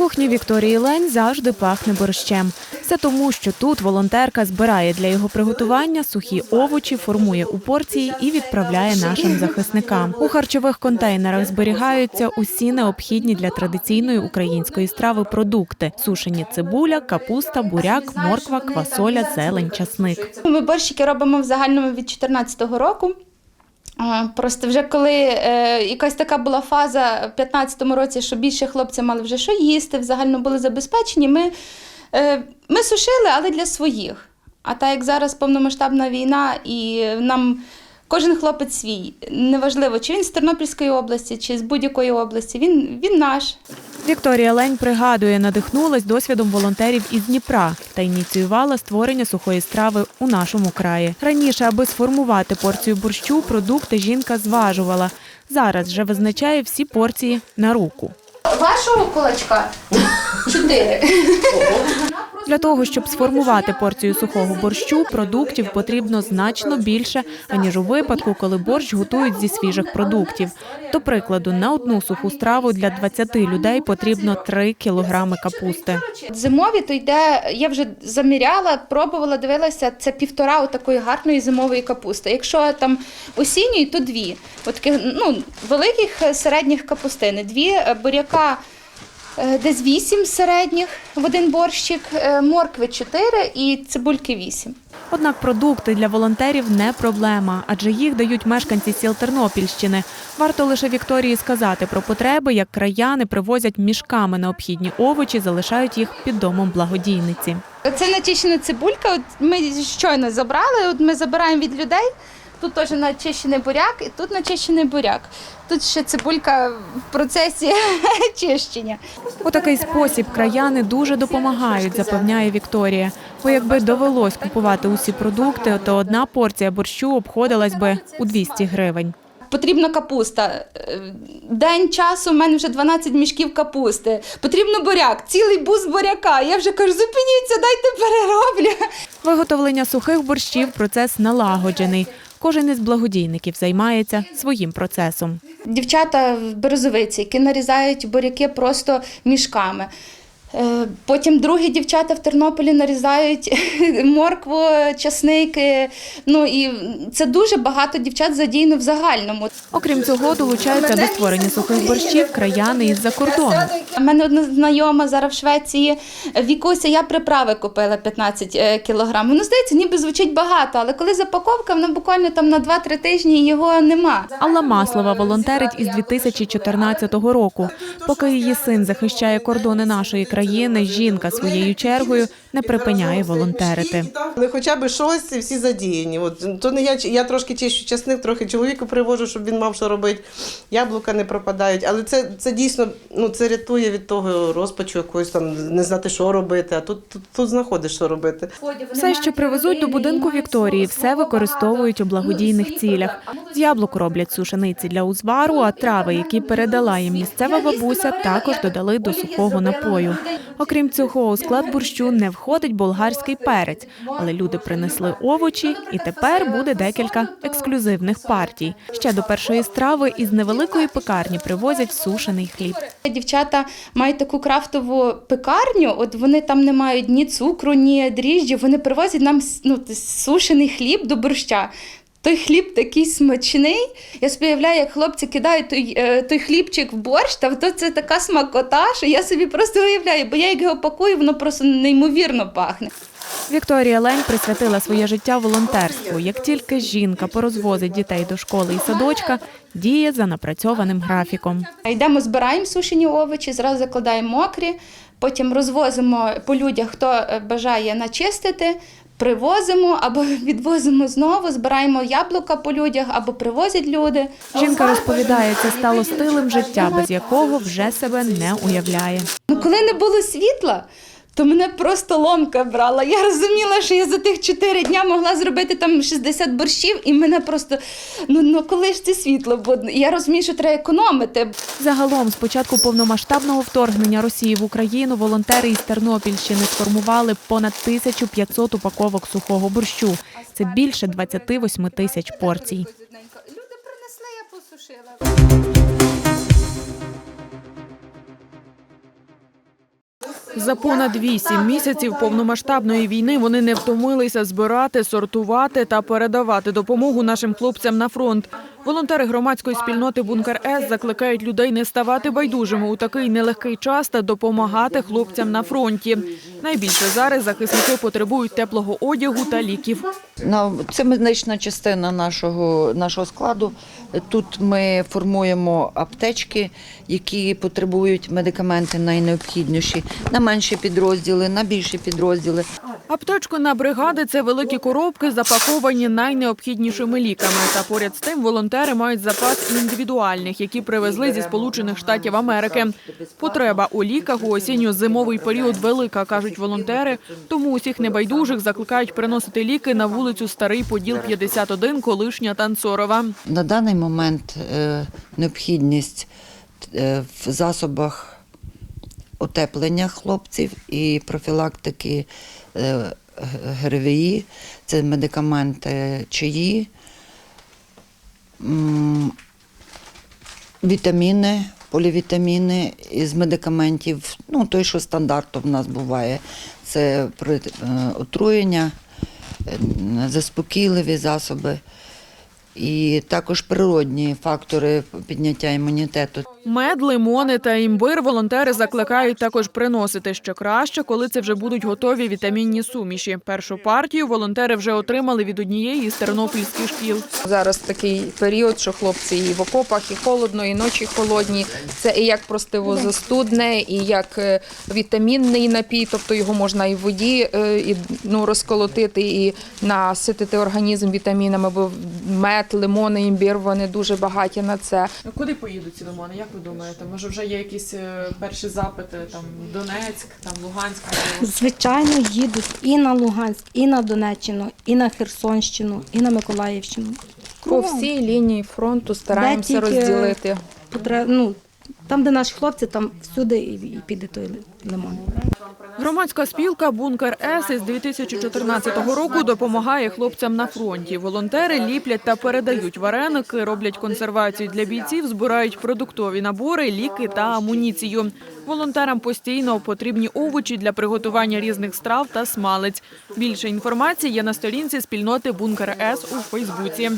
кухні Вікторії Лень завжди пахне борщем. Все тому, що тут волонтерка збирає для його приготування сухі овочі, формує у порції і відправляє нашим захисникам. У харчових контейнерах зберігаються усі необхідні для традиційної української страви продукти: сушені цибуля, капуста, буряк, морква, квасоля, зелень, часник. Ми борщики робимо в загальному від 2014 року. Просто вже коли е, якась така була фаза в 2015 році, що більше хлопці мали вже що їсти, взагалі були забезпечені, ми, е, ми сушили, але для своїх. А так як зараз повномасштабна війна, і нам кожен хлопець свій, неважливо, чи він з Тернопільської області, чи з будь-якої області, він, він наш. Вікторія Лень пригадує, надихнулась досвідом волонтерів із Дніпра та ініціювала створення сухої страви у нашому краї. Раніше, аби сформувати порцію борщу, продукти жінка зважувала. Зараз вже визначає всі порції на руку. Вашого кулачка чотири. Для того, щоб сформувати порцію сухого борщу, продуктів потрібно значно більше, аніж у випадку, коли борщ готують зі свіжих продуктів. До прикладу, на одну суху страву для 20 людей потрібно 3 кілограми капусти. Зимові то йде, я вже заміряла, пробувала, дивилася, це півтора такої гарної зимової капусти. Якщо там осінньої, то дві. От ну, великих середніх капустини. Дві буряка десь вісім середніх в один борщик, е, моркви чотири і цибульки вісім. Однак продукти для волонтерів не проблема, адже їх дають мешканці сіл Тернопільщини. Варто лише Вікторії сказати про потреби, як краяни привозять мішками необхідні овочі, залишають їх під домом благодійниці. Це начищена цибулька. От ми щойно забрали. От ми забираємо від людей. Тут теж начищений буряк, і тут начищений буряк. Тут ще цибулька в процесі чищення. У такий спосіб краяни дуже допомагають, запевняє Вікторія. Бо якби довелось купувати усі продукти, то одна порція борщу обходилась би у 200 гривень. Потрібна капуста. Е, День часу в мене вже 12 мішків капусти. Потрібно буряк, цілий бус буряка. Я вже кажу, зупиніться, дайте перероблю. Виготовлення сухих борщів процес налагоджений. Кожен із благодійників займається своїм процесом. Дівчата в березовиці, які нарізають буряки просто мішками. Е, Потім другі дівчата в Тернополі нарізають моркву, часники. Ну і це дуже багато дівчат задіяно в загальному. Окрім цього, долучаються до створення сухих борщів краяни із-за кордону. У мене одна знайома зараз в Швеції. Вікуся, я приправи купила 15 е, кілограм. Воно здається, ніби звучить багато, але коли запаковка, вона буквально там на 2-3 тижні його нема. Алла Маслова волонтерить із 2014 року. Поки її син захищає кордони нашої країни, жінка своєю чергою не припиняє волонтерити. Але хоча б щось всі задіяні. От то не я я трошки чищу часник, трохи чоловіку привожу, щоб він мав що робити. Яблука не пропадають. Але це, це дійсно ну це рятує від того розпачу, якоїсь там не знати, що робити. А тут, тут, тут знаходиш, що робити. Все, що привезуть до будинку Вікторії, все використовують у благодійних цілях. З яблук роблять сушениці для узвару, а трави, які передала їм місцева бабуся, також додали до сухого напою. Окрім цього, у склад борщу не входить болгарський перець, але люди принесли овочі, і тепер буде декілька ексклюзивних партій. Ще до першої страви із невеликої пекарні привозять сушений хліб. Дівчата мають таку крафтову пекарню, от вони там не мають ні цукру, ні дріжджів. Вони привозять нам ну, сушений хліб до борща. Той хліб такий смачний. Я собі уявляю, як хлопці кидають той, е, той хлібчик в борщ, та то це така смакота, що я собі просто уявляю, бо я як його пакую, воно просто неймовірно пахне. Вікторія Лень присвятила своє життя волонтерству. Як тільки жінка порозвозить дітей до школи і садочка, діє за напрацьованим графіком. Йдемо, збираємо сушені овочі, зразу закладаємо мокрі, потім розвозимо по людях, хто е, бажає начистити. Привозимо або відвозимо знову, збираємо яблука по людях або привозять люди. Жінка розповідає, це стало стилем життя, без якого вже себе не уявляє. Ну, коли не було світла, то мене просто ломка брала. Я розуміла, що я за тих 4 дня могла зробити там 60 борщів, і мене просто ну, ну коли ж це світло буде? Я розумію, що треба економити. Загалом, з початку повномасштабного вторгнення Росії в Україну, волонтери із Тернопільщини сформували понад 1500 упаковок сухого борщу. Це більше 28 тисяч порцій. Люди принесли, я посушила. За понад вісім місяців повномасштабної війни вони не втомилися збирати, сортувати та передавати допомогу нашим хлопцям на фронт. Волонтери громадської спільноти Бункер С закликають людей не ставати байдужими у такий нелегкий час та допомагати хлопцям на фронті. Найбільше зараз захисники потребують теплого одягу та ліків. Це медична частина нашого, нашого складу. Тут ми формуємо аптечки, які потребують медикаменти найнеобхідніші на менші підрозділи, на більші підрозділи. Аптечку на бригади це великі коробки, запаковані найнеобхіднішими ліками. Та поряд з тим волонтери мають запас індивідуальних, які привезли зі Сполучених Штатів Америки. Потреба у ліках у осінньо-зимовий період велика, кажуть волонтери. Тому усіх небайдужих закликають приносити ліки на вулицю Старий Поділ 51, колишня Танцорова. На даний момент е, необхідність е, в засобах утеплення хлопців і профілактики е, ГРВІ, це медикаменти чаї, вітаміни, полівітаміни із медикаментів, ну той, що стандартом в нас буває, це е, отруєння, е, заспокійливі засоби. І також природні фактори підняття імунітету. Мед, лимони та імбир волонтери закликають також приносити ще краще, коли це вже будуть готові вітамінні суміші. Першу партію волонтери вже отримали від однієї із тернопільських шкіл. Зараз такий період, що хлопці і в окопах, і холодно, і ночі холодні. Це і як простивозастудне, і як е, вітамінний напій, тобто його можна і в воді е, і, ну, розколотити, і наситити організм вітамінами, бо мед, лимони, імбір, вони дуже багаті на це. Куди поїдуть ці лимони? Як ви думаєте? Може, вже є якісь е, перші запити там Донецьк, там Луганськ? Звичайно, їдуть і на Луганськ, і на Донеччину, і на Херсонщину, і на Миколаївщину. По всій лінії фронту стараємося розділити. Потреб... ну, там, де наші хлопці, там всюди і, піде той ли- лимон. Громадська спілка Бункер С із 2014 року допомагає хлопцям на фронті. Волонтери ліплять та передають вареники, роблять консервацію для бійців, збирають продуктові набори, ліки та амуніцію. Волонтерам постійно потрібні овочі для приготування різних страв та смалець. Більше інформації є на сторінці спільноти Бункер С у Фейсбуці.